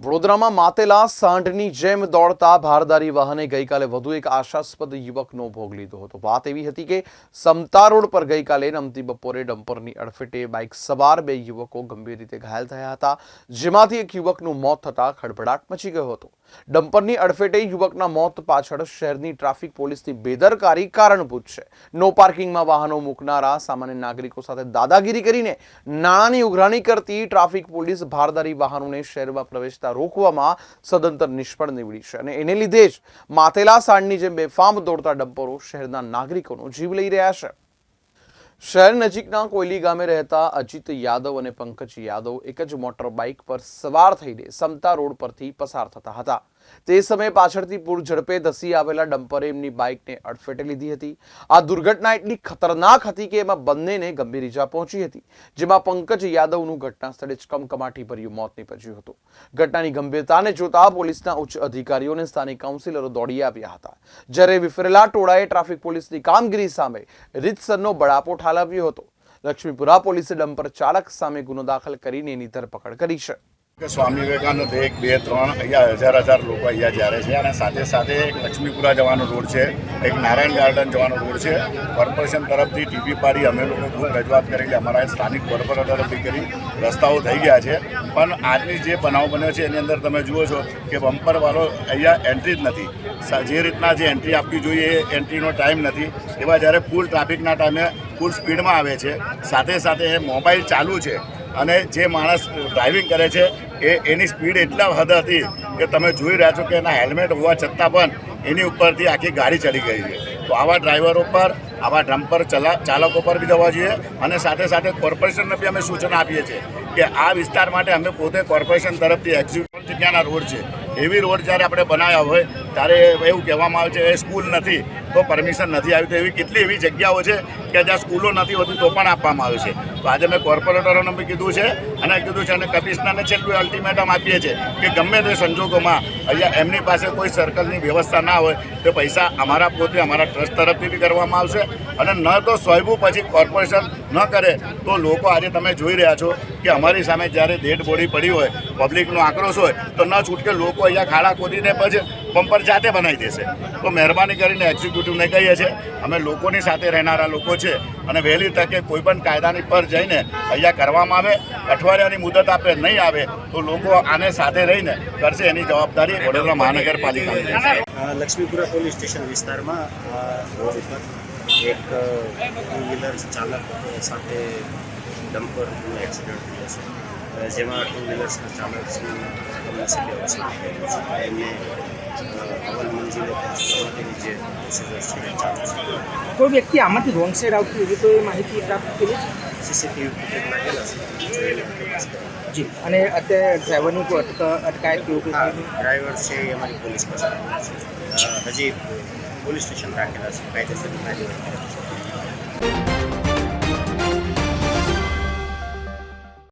વડોદરામાં માતેલા સાંઢની જેમ દોડતા ભારદારી વાહને ગઈકાલે વધુ એક આશાસ્પદ યુવકનો ભોગ લીધો હતો. વાત એવી હતી કે સમતા રોડ પર ગઈકાલે નમતી બપોરે ડમ્પરની અડફેટે બાઇક સવાર બે યુવકો ગંભીર રીતે ઘાયલ થયા હતા, જેમાંથી એક યુવકનું મોત થતાં ખળભળાટ મચી ગયો હતો. ડમ્પરની અડફેટે યુવકના મોત પાછળ શહેરની ટ્રાફિક પોલીસની બેદરકારી કારણભૂત છે નો પાર્કિંગમાં વાહનો મૂકનારા સામાન્ય નાગરિકો સાથે દાદાગીરી કરીને નાણાંની ઉઘરાણી કરતી ટ્રાફિક પોલીસ ભારદારી વાહનોને શહેરમાં પ્રવેશતા રોકવામાં સદંતર નિષ્ફળ નીવડી છે. અને એને લીધે જ માતેલા સાંડની જેમ બેફામ દોડતા ડમ્પરો શહેરના નાગરિકોનો જીવ લઈ રહ્યા છે. શહેર નજીકના કોયલી ગામે રહેતા અજીત યાદવ અને પંકજ યાદવ એક જ મોટર બાઇક પર સવાર થઈને સમતા રોડ પરથી પસાર થતા હતા. તે સમયે પાછળથી પૂર ઝડપે ધસી આવેલા ડમ્પરે એમની બાઇકને અડફેટે લીધી હતી. આ દુર્ઘટના એટલી ખતરનાક હતી કે એમાં બંનેને ગંભીર ઈજા પહોંચી હતી, જેમાં પંકજ યાદવનું ઘટના સ્થળે જ કમકમાટી ભર્યું મોત નીપજ્યું હતું. ઘટનાની ગંભીરતાને જોતા પોલીસના ઉચ્ચ અધિકારીઓને સ્થાનિક કાઉન્સિલરો દોડી આવ્યા હતા. જ્યારે વિફરેલા ટોળાએ ટ્રાફિક પોલીસની કામગીરી સામે રીતસરનો બળાપો ઠાલવ્યો હતો. લક્ષ્મીપુરા પોલીસે ડમ્પર ચાલક સામે ગુનો દાખલ કરીને એની ધરપકડ કરી છે. સ્વામી વિવેકાનંદ એક, બે, ત્રણ, અહીંયા હજાર હજાર લોકો અહીંયા જ્યારે છે અને સાથે સાથે એક લક્ષ્મીપુરા જવાનો રોડ છે, એક નારાયણ ગાર્ડન જવાનો રોડ છે. કોર્પોરેશન તરફથી ટીપી પાડી અમે લોકો ખૂબ રજૂઆત કરેલી, અમારા સ્થાનિક કોર્પોરેટર તરફથી કરી, રસ્તાઓ થઈ ગયા છે. પણ આજની જે બનાવ બન્યો છે, એની અંદર તમે જુઓ છો કે બમ્પરવાળો અહીંયા એન્ટ્રી જ નથી. જે રીતના જે એન્ટ્રી આપવી જોઈએ એ એન્ટ્રીનો ટાઈમ નથી. એવા જ્યારે ફૂલ ટ્રાફિકના ટાઈમે ફૂલ સ્પીડમાં આવે છે. સાથે સાથે એ મોબાઈલ ચાલુ છે અને જે માણસ ડ્રાઇવિંગ કરે છે એ એની સ્પીડ એટલા હદ હતી કે તમે જોઈ રહ્યા છો કે એના હેલ્મેટ હોવા છતાં પણ એની ઉપરથી આખી ગાડી ચડી ગઈ છે. તો આવા ડ્રાઈવરો પર, આવા ડમ્પર ચલા, ચાલકો પર બી જવા જોઈએ અને સાથે સાથે કોર્પોરેશનને બી અમે સૂચના આપીએ છીએ કે આ વિસ્તાર માટે અમે પોતે કોર્પોરેશન તરફથી એક્ઝિક્યુટિવ જગ્યાના રોડ છે. એવી રોડ જ્યારે આપણે બનાવ્યા હોય, ત્યારે એવું કહેવામાં આવે છે, એ સ્કૂલ નથી, તો પરમિશન નથી આવી. તો એવી કેટલી એવી જગ્યાઓ છે કે જ્યાં સ્કૂલો નથી હોતી તો પણ આપવામાં આવે છે. તો આજે મેં કોર્પોરેટરોને બી કીધું છે અને કીધું છે અને કમિશનરને છેલ્લું અલ્ટિમેટમ આપીએ છીએ કે ગમે તે સંજોગોમાં અહીંયા એમની પાસે કોઈ સર્કલની વ્યવસ્થા ના હોય તો પૈસા અમારા પોતે અમારા ટ્રસ્ટ તરફથી બી કરવામાં આવશે. અને ન તો સ્વયંભૂ પછી કોર્પોરેશન ન કરે, તો લોકો આજે તમે જોઈ રહ્યા છો કે અમારી સામે જ્યારે ડેડ બોડી પડી હોય, પબ્લિકનો આક્રોશ હોય, તો ન છૂટકે લોકો અહીંયા ખાડા ખોદીને પછી પંપર જાતે બનાવી દેશે. તો મહેરબાની કરીને એક્ઝિક્યુટિવને કહીએ છીએ, અમે લોકોની સાથે રહેનારા લોકો છે અને વહેલી તકે કોઈ પણ કાયદાની પર જઈને અહીંયા કરવામાં આવે, અઠવાડિયાની મુદત આપે, નહીં આવે, તો લોકો આને સાથે રહીને કરશે એની જવાબદારી વડોદરા મહાનગરપાલિકા લક્ષ્મીપુરા પોલીસ સ્ટેશન વિસ્તારમાં એક ટુ વ્હીલર ચાલક સાથે ડમ્પરનું એક્સિડન્ટ થયો છે. જેમાં ટુ વ્હીલર્સના ચાલકનું કમનસીબે અવસાન થયેલું છે. એમને અવલ મંજિલે પહોંચવા માટેની જે પ્રોસિજર છે એ ચાલુ છે. કોઈ વ્યક્તિ આમાંથી રોંગ સાઈડ આવતી એવી કોઈ માહિતી પ્રાપ્ત કરી છે? સીસીટીવી ફૂટેજ લાગેલા છે. જી. અને અત્યારે ડ્રાઈવરની કોઈ અટક અટકાયત કેવું ડ્રાઈવર છે એ અમારી પોલીસ પાસે હજી પોલીસ સ્ટેશન રાખેલા છે કાયદેસરની કાર્યવાહી કરે છે